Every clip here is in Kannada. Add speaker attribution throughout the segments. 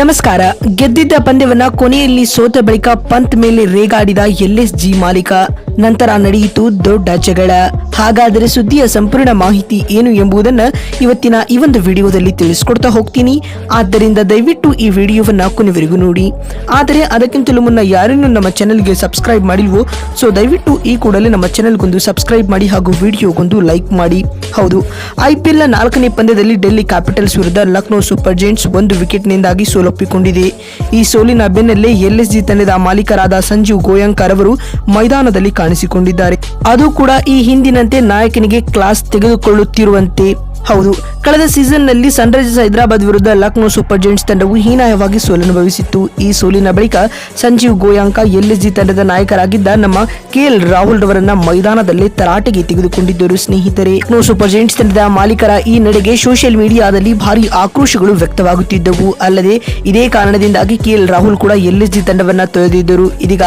Speaker 1: ನಮಸ್ಕಾರ. ಗೆದ್ದಿದ್ದ ಪಂದ್ಯವನ್ನ ಕೊನೆಯಲ್ಲಿ ಸೋತ ಬಳಿಕ ಪಂತ್ ಮೇಲೆ ರೇಗಾಡಿದ ಜಿ ಮಾಲೀಕ. ನಂತರ ನಡೆಯಿತು ದೊಡ್ಡ ಜಗಳ. ಹಾಗಾದರೆ ಸುದ್ದಿಯ ಸಂಪೂರ್ಣ ಮಾಹಿತಿ ಏನು ಎಂಬುದನ್ನ ಇವತ್ತಿನ ಈ ಒಂದು ವಿಡಿಯೋದಲ್ಲಿ ತಿಳಿಸ್ಕೊಡ್ತಾ ಹೋಗ್ತೀನಿ. ಆದ್ದರಿಂದ ದಯವಿಟ್ಟು ಈ ವಿಡಿಯೋವನ್ನ ಕೊನೆವರೆಗೂ ನೋಡಿ. ಆದರೆ ಅದಕ್ಕಿಂತಲೂ ಮುನ್ನ ಯಾರನ್ನು ನಮ್ಮ ಚಾನೆಲ್ಗೆ ಸಬ್ಸ್ಕ್ರೈಬ್ ಮಾಡಿಲ್ವೋ, ಸೊ ದಯವಿಟ್ಟು ಈ ಕೂಡಲೇ ನಮ್ಮ ಚಾನೆಲ್ಗೊಂದು ಸಬ್ಸ್ಕ್ರೈಬ್ ಮಾಡಿ ಹಾಗೂ ವಿಡಿಯೋಗೊಂದು ಲೈಕ್ ಮಾಡಿ. ಹೌದು ಐಪಿಎಲ್ನ ನಾಲ್ಕನೇ ಪಂದ್ಯದಲ್ಲಿ ಡೆಲ್ಲಿ ಕ್ಯಾಪಿಟಲ್ಸ್ ವಿರುದ್ಧ ಲಕ್ನೋ ಸೂಪರ್ ಜೈಂಟ್ಸ್ ಒಂದು ವಿಕೆಟ್ನಿಂದಾಗಿ ಸೋಲೊಪ್ಪಿಕೊಂಡಿದೆ. ಈ ಸೋಲಿನ ಬೆನ್ನಲ್ಲೇ ಎಲ್ಎಸ್ಜಿ ತಂಡದ ಮಾಲೀಕರಾದ ಸಂಜೀವ್ ಗೋಯಂಕರ್ ಅವರು ಮೈದಾನದಲ್ಲಿ ಕಾಣಿಸಿಕೊಂಡಿದ್ದಾರೆ. ಅದು ಕೂಡ ಈ ಹಿಂದಿನಂತೆ ನಾಯಕನಿಗೆ ಕ್ಲಾಸ್ ತೆಗೆದುಕೊಳ್ಳುತ್ತಿರುವಂತೆ. ಹೌದು, ಕಳೆದ ಸೀಸನ್ನಲ್ಲಿ ಸನ್ರೈಸರ್ಸ್ ಹೈದರಾಬಾದ್ ವಿರುದ್ಧ ಲಕ್ನೋ ಸೂಪರ್ ಜೈಂಟ್ಸ್ ತಂಡವು ಹೀನಾಯವಾಗಿ ಸೋಲನುಭವಿಸಿತ್ತು. ಈ ಸೋಲಿನ ಬಳಿಕ ಸಂಜೀವ್ ಗೋಯಾಂಕ ಎಲ್ಎಸ್ಜಿ ತಂಡದ ನಾಯಕರಾಗಿದ್ದ ನಮ್ಮ ಕೆಎಲ್ ರಾಹುಲ್ ರವರನ್ನ ಮೈದಾನದಲ್ಲೇ ತರಾಟೆಗೆ ತೆಗೆದುಕೊಂಡಿದ್ದರು. ಸ್ನೇಹಿತರೆ ಲಕ್ನೋ ಸೂಪರ್ ಜೈಂಟ್ಸ್ ತಂಡದ ಮಾಲೀಕರ ಈ ನಡೆಗೆ ಸೋಷಿಯಲ್ ಮೀಡಿಯಾದಲ್ಲಿ ಭಾರಿ ಆಕ್ರೋಶಗಳು ವ್ಯಕ್ತವಾಗುತ್ತಿದ್ದವು. ಅಲ್ಲದೆ, ಇದೇ ಕಾರಣದಿಂದಾಗಿ ಕೆಎಲ್ ರಾಹುಲ್ ಕೂಡ ಎಲ್ಎಸ್ಜಿ ತಂಡವನ್ನ ತೊರೆದಿದ್ದರು. ಇದೀಗ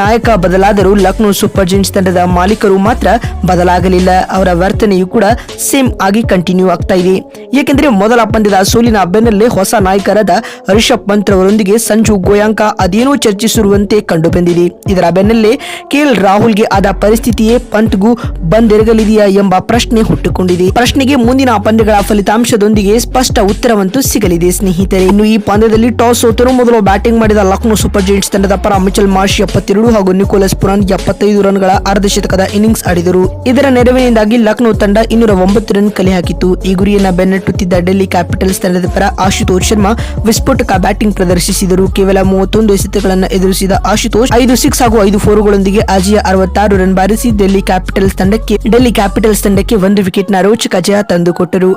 Speaker 1: ನಾಯಕ ಬದಲಾದರೂ ಲಕ್ನೋ ಸೂಪರ್ ಜೈಂಟ್ಸ್ ತಂಡದ ಮಾಲೀಕರು ಮಾತ್ರ ಬದಲಾಗಲಿಲ್ಲ. ಅವರ ವರ್ತನೆಯು ಕೂಡ ಸೇಮ್ ಆಗಿ ಕಂಟಿನ್ಯೂ ಆಗ್ತಾ ಇದೆ. ಏಕೆಂದರೆ ಮೊದಲ ಪಂದ್ಯದ ಸೋಲಿನ ಬೆನ್ನಲ್ಲೇ ಹೊಸ ನಾಯಕರಾದ ರಿಷಬ್ ಪಂತ್ ಅವರೊಂದಿಗೆ ಸಂಜು ಗೋಯಾಂಕ ಅದೇನೋ ಚರ್ಚಿಸಿರುವಂತೆ ಕಂಡು ಬಂದಿದೆ ಇದರ ಬೆನ್ನಲ್ಲೇ ಕೆಎಲ್ ರಾಹುಲ್ಗೆ ಆದ ಪರಿಸ್ಥಿತಿಯೇ ಪಂತ್ಗೂ ಬಂದೆರಗಲಿದೆಯಾ ಎಂಬ ಪ್ರಶ್ನೆ ಹುಟ್ಟುಕೊಂಡಿದೆ. ಪ್ರಶ್ನೆಗೆ ಮುಂದಿನ ಪಂದ್ಯಗಳ ಫಲಿತಾಂಶದೊಂದಿಗೆ ಸ್ಪಷ್ಟ ಉತ್ತರವಂತೂ ಸಿಗಲಿದೆ ಸ್ನೇಹಿತರೆ. ಇನ್ನು ಈ ಪಂದ್ಯದಲ್ಲಿ ಟಾಸ್ ಸೋತರು ಮೊದಲು ಬ್ಯಾಟಿಂಗ್ ಮಾಡಿದ ಲಕ್ನೋ ಸೂಪರ್ ಜೈಂಟ್ಸ್ ತಂಡದ ಪರ ಮಿಚಲ್ ಮಾರ್ಷ್ ಎಪ್ಪತ್ತೆರಡು ಹಾಗೂ ನಿಕೋಲಸ್ ಪುರಾನ್ ಎಪ್ಪತ್ತೈದು ರನ್ಗಳ ಅರ್ಧ ಶತಕದ ಇನ್ನಿಂಗ್ಸ್ ಆಡಿದರು. ಇದರ ನೆರವಿನಿಂದಾಗಿ ಲಕ್ನೋ ತಂಡ ಇನ್ನೂರ ಒಂಬತ್ತು ರನ್ ಕಲೆ ಹಾಕಿತು ಈ ಗುರಿಯನ್ನ ಬೆನ್ನಟ್ಟುತ್ತಿದ್ದ ಡೆಲ್ಲಿ ಕ್ಯಾಪಿಟಲ್ಸ್ ತಂಡದ ಪರ ಆಶುತೋಷ್ ಶರ್ಮಾ ವಿಸ್ಫೋಟಕ ಬ್ಯಾಟಿಂಗ್ ಪ್ರದರ್ಶಿಸಿದರು. ಕೇವಲ ಮೂವತ್ತೊಂದು ಎಸೆತಗಳನ್ನು ಎದುರಿಸಿದ ಆಶುತೋಷ್ ಐದು ಸಿಕ್ಸ್ ಹಾಗೂ ಐದು ಫೋರ್ಗಳೊಂದಿಗೆ ಅಜಿಯ ಅರವತ್ತಾರು ರನ್ ಬಾರಿಸಿ ಡೆಲ್ಲಿ ಕ್ಯಾಪಿಟಲ್ಸ್ ತಂಡಕ್ಕೆ ಡೆಲ್ಲಿ ಕ್ಯಾಪಿಟಲ್ಸ್ ತಂಡಕ್ಕೆ ಒಂದು ವಿಕೆಟ್ನ ರೋಚಕ ಜಯ ತಂದುಕೊಟ್ಟರು.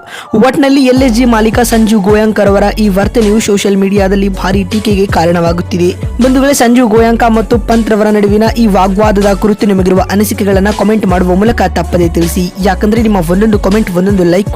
Speaker 1: ಒಟ್ನಲ್ಲಿ ಎಲ್ಎಸ್ಜಿ ಮಾಲೀಕ ಸಂಜು ಗೋಯಾಂಕರ್ ಅವರ ಈ ವರ್ತನೆಯು ಸೋಷಿಯಲ್ ಮೀಡಿಯಾದಲ್ಲಿ ಭಾರಿ ಟೀಕೆಗೆ ಕಾರಣವಾಗುತ್ತಿದೆ. ಒಂದು ವೇಳೆ ಸಂಜು ಗೋಯಾಂಕ ಮತ್ತು ಪಂತ್ ರವರ ನಡುವಿನ ಈ ವಾಗ್ವಾದದ ಕುರಿತು ನಿಮಗಿರುವ ಅನಿಸಿಕೆಗಳನ್ನ ಕಾಮೆಂಟ್ ಮಾಡುವ ಮೂಲಕ ತಪ್ಪದೆ ತಿಳಿಸಿ. ಯಾಕಂದ್ರೆ ನಿಮ್ಮ ಒಂದೊಂದು ಕಾಮೆಂಟ್ ಒಂದೊಂದು ಲೈಕ್